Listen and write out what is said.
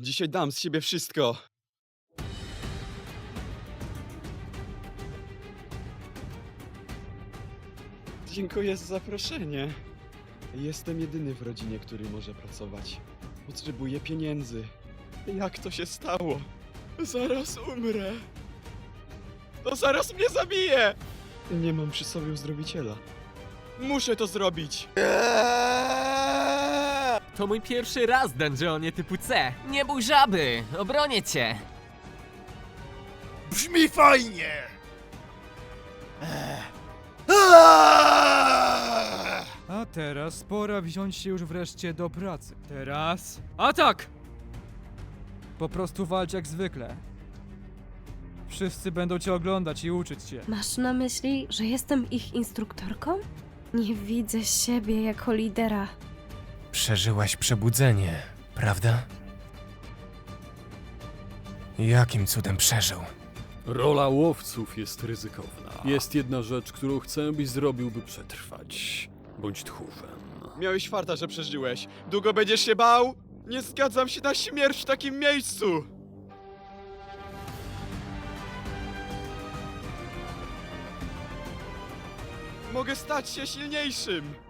Dzisiaj dam z siebie wszystko. Dziękuję za zaproszenie. Jestem jedyny w rodzinie, który może pracować. Potrzebuję pieniędzy. Jak to się stało? Zaraz umrę. To zaraz mnie zabije! Nie mam przy sobie uzdrowiciela. Muszę to zrobić! To mój pierwszy raz, dungeonie typu C. Nie bój żaby, obronię cię. Brzmi fajnie! Aaaa! A teraz pora wziąć się już wreszcie do pracy. Teraz atak! Po prostu walcz jak zwykle. Wszyscy będą cię oglądać i uczyć cię. Masz na myśli, że jestem ich instruktorką? Nie widzę siebie jako lidera. Przeżyłaś przebudzenie, prawda? Jakim cudem przeżył? Rola łowców jest ryzykowna. Jest jedna rzecz, którą chcę, byś zrobił, by przetrwać. Bądź tchórzem. Miałeś farta, że przeżyłeś. Długo będziesz się bał? Nie zgadzam się na śmierć w takim miejscu! Mogę stać się silniejszym!